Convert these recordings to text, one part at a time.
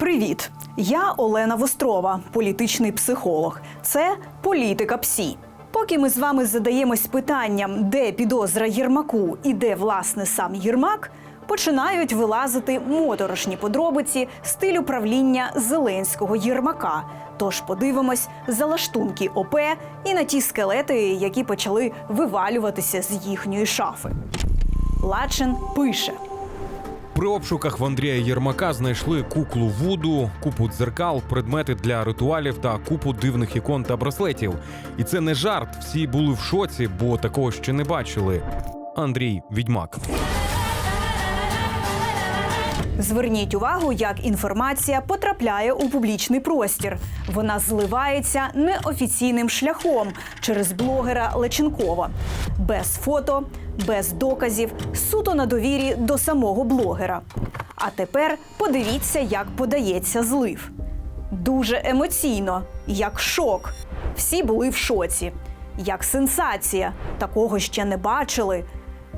Привіт! Я Олена Вострова, політичний психолог. Це політика Псі. Поки ми з вами задаємось питанням, де підозра Єрмаку і де власне сам Єрмак, починають вилазити моторошні подробиці стилю правління Зеленського Єрмака. Тож подивимось за лаштунки ОП і на ті скелети, які почали вивалюватися з їхньої шафи. Лачин пише. При обшуках в Андрія Єрмака знайшли куклу Вуду, купу дзеркал, предмети для ритуалів та купу дивних ікон та браслетів. І це не жарт. Всі були в шоці, бо такого ще не бачили. Андрій Відьмак. Зверніть увагу, як інформація потрапляє у публічний простір. Вона зливається неофіційним шляхом через блогера Леченкова, без фото, без доказів, суто на довірі до самого блогера. А тепер подивіться, як подається злив. Дуже емоційно, як шок. Всі були в шоці, як сенсація. Такого ще не бачили.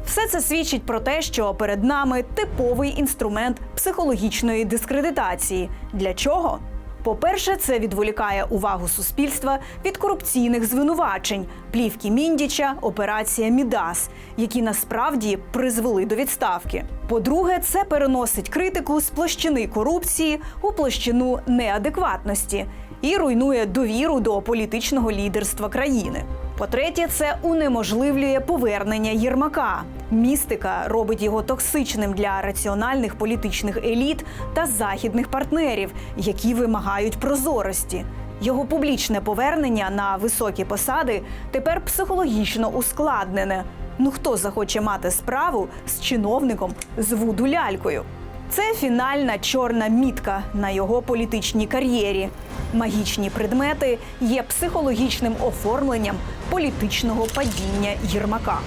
Все це свідчить про те, що перед нами типовий інструмент психологічної дискредитації. Для чого? По-перше, це відволікає увагу суспільства від корупційних звинувачень, плівки Міндіча, операція Мідас, які насправді призвели до відставки. По-друге, це переносить критику з площини корупції у площину неадекватності і руйнує довіру до політичного лідерства країни. По-третє, це унеможливлює повернення Єрмака. Містика робить його токсичним для раціональних політичних еліт та західних партнерів, які вимагають прозорості. Його публічне повернення на високі посади тепер психологічно ускладнене. Ну хто захоче мати справу з чиновником з вуду лялькою? Це фінальна чорна мітка на його політичній кар'єрі. Магічні предмети є психологічним оформленням політичного падіння Єрмака.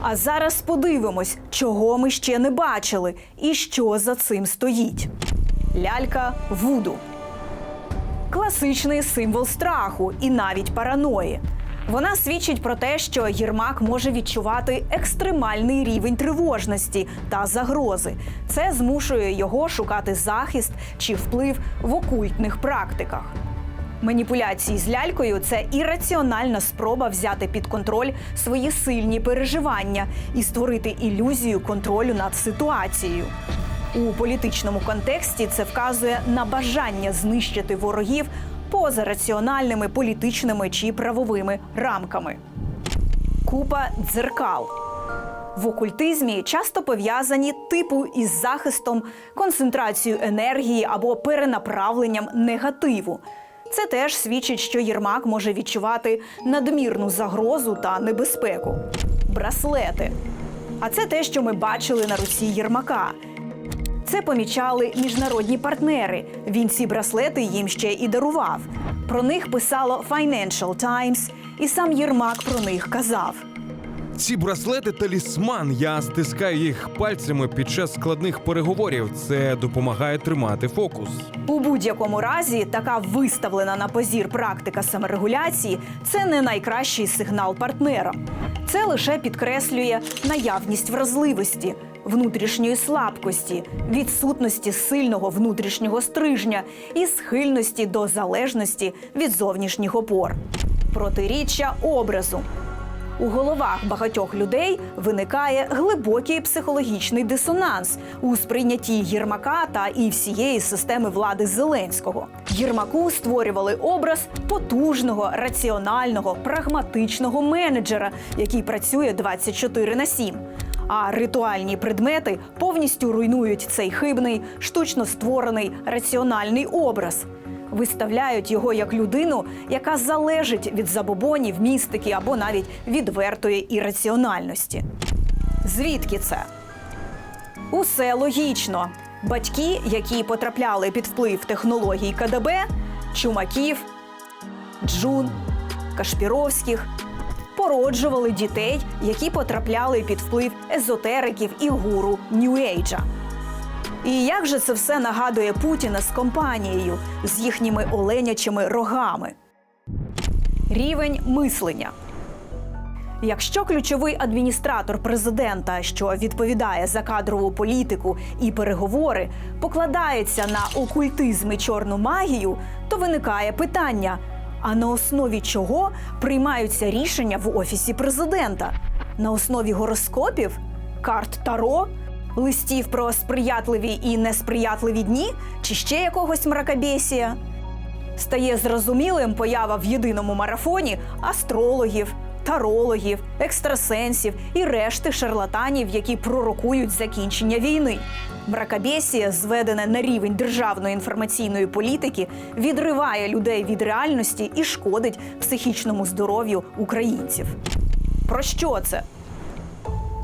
А зараз подивимось, чого ми ще не бачили і що за цим стоїть. Лялька Вуду класичний символ страху і навіть параної. Вона свідчить про те, що Єрмак може відчувати екстремальний рівень тривожності та загрози. Це змушує його шукати захист чи вплив в окультних практиках. Маніпуляції з лялькою це ірраціональна спроба взяти під контроль свої сильні переживання і створити ілюзію контролю над ситуацією. У політичному контексті це вказує на бажання знищити ворогів поза раціональними політичними чи правовими рамками. Купа дзеркал. В окультизмі часто пов'язані типу із захистом, концентрацією енергії або перенаправленням негативу. Це теж свідчить, що Єрмак може відчувати надмірну загрозу та небезпеку. Браслети. А це те, що ми бачили на руці Єрмака. Це помічали міжнародні партнери. Він ці браслети їм ще і дарував. Про них писало Financial Times, і сам Єрмак про них казав. Ці браслети талісман. Я стискаю їх пальцями під час складних переговорів. Це допомагає тримати фокус. У будь-якому разі, така виставлена на позір практика саморегуляції це не найкращий сигнал партнерам. Це лише підкреслює наявність вразливості, внутрішньої слабкості, відсутності сильного внутрішнього стрижня і схильності до залежності від зовнішніх опор. Протиріччя образу. У головах багатьох людей виникає глибокий психологічний дисонанс у сприйнятті Єрмака та і всієї системи влади Зеленського. Єрмаку створювали образ потужного, раціонального, прагматичного менеджера, який працює 24 на 7. А ритуальні предмети повністю руйнують цей хибний, штучно створений раціональний образ виставляють його як людину, яка залежить від забобонів, містики або навіть відвертої ірраціональності. Звідки це? Усе логічно. Батьки, які потрапляли під вплив технологій КДБ, чумаків, джун, кашпіровських, породжували дітей, які потрапляли під вплив езотериків і гуру Нью-Ейджа. І як же це все нагадує Путіна з компанією, з їхніми оленячими рогами? Рівень мислення. Якщо ключовий адміністратор президента, що відповідає за кадрову політику і переговори, покладається на окультизм і чорну магію, то виникає питання: а на основі чого приймаються рішення в офісі президента? На основі гороскопів, карт Таро, листів про сприятливі і несприятливі дні, чи ще якогось мракобесія? Стає зрозумілим поява в єдиному марафоні астрологів, тарологів, екстрасенсів і решти шарлатанів, які пророкують закінчення війни. Мракобесія, зведене на рівень державної інформаційної політики, відриває людей від реальності і шкодить психічному здоров'ю українців. Про що це?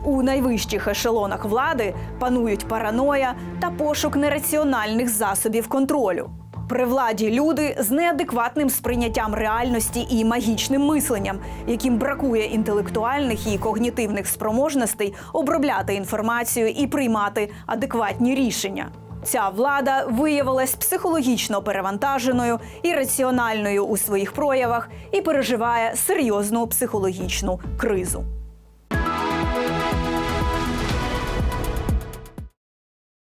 У найвищих ешелонах влади панують параноя та пошук нераціональних засобів контролю. При владі люди з неадекватним сприйняттям реальності і магічним мисленням, яким бракує інтелектуальних і когнітивних спроможностей обробляти інформацію і приймати адекватні рішення. Ця влада виявилась психологічно перевантаженою і раціональною у своїх проявах і переживає серйозну психологічну кризу.